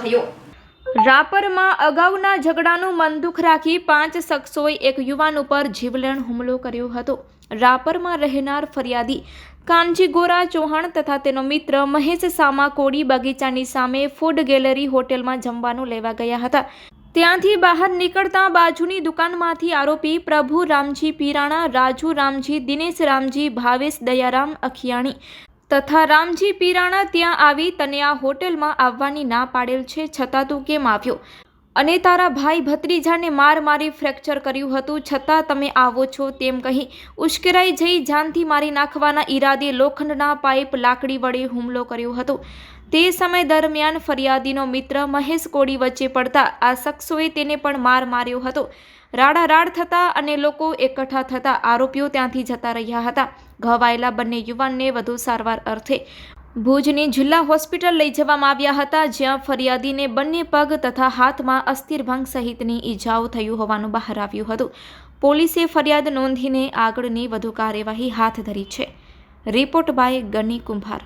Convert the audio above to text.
થયો. રાપરમાં અગાઉના ઝઘડાનું મન દુઃખ રાખી પાંચ શખ્સોએ એક યુવાન ઉપર જીવલેણ હુમલો કર્યો હતો. રાપરમાં રહેનાર ફરિયાદી કાનજી ગોરા ચૌહાણ તથા તેનો મિત્ર મહેશ સામા કોડી બગીચાની સામે ફૂડ ગેલેરી હોટેલમાં જમવાનું લેવા ગયા હતા. ત્યાંથી બહાર નીકળતા બાજુની દુકાનમાંથી આરોપી પ્રભુ રામજી પીરાણા, રાજુ રામજી, દિનેશ રામજી, ભાવેશ દયારામ, અખિયાણી. તથા રામજી પીરાણા ત્યાં આવી તને આ હોટેલમાં આવવાની ના પાડેલ છે છતાં તું કેમ આવ્યો? અને તારા ભાઈ ભત્રીજાને માર મારી ફ્રેક્ચર કર્યું હતું, છતાં તમે આવો છો તેમ કહી ઉશ્કેરાઈ જઈ જાનથી મારી નાખવાના ઈરાદે લોખંડના પાઇપ લાકડી વડે હુમલો કર્યો હતો. તે સમય દરમિયાન ફરિયાદીનો મિત્ર મહેશ કોડી વચ્ચે પડતા આ શખ્સોએ તેને પણ માર માર્યો હતો. રાડારાડ થતા અને લોકો એકઠા થતા આરોપીઓ ત્યાંથી જતા રહ્યા હતા. ઘવાયેલા બંને યુવાનને વધુ સારવાર અર્થે ભુજની જિલ્લા હોસ્પિટલ લઈ જવામાં આવ્યા હતા, જ્યાં ફરિયાદીને બંને પગ તથા હાથમાં અસ્થિરભંગ સહિતની ઈજાઓ થયું હોવાનું બહાર આવ્યું હતું. પોલીસે ફરિયાદ નોંધીને આગળની વધુ કાર્યવાહી હાથ ધરી છે. રિપોર્ટ બાય ગની કુંભાર.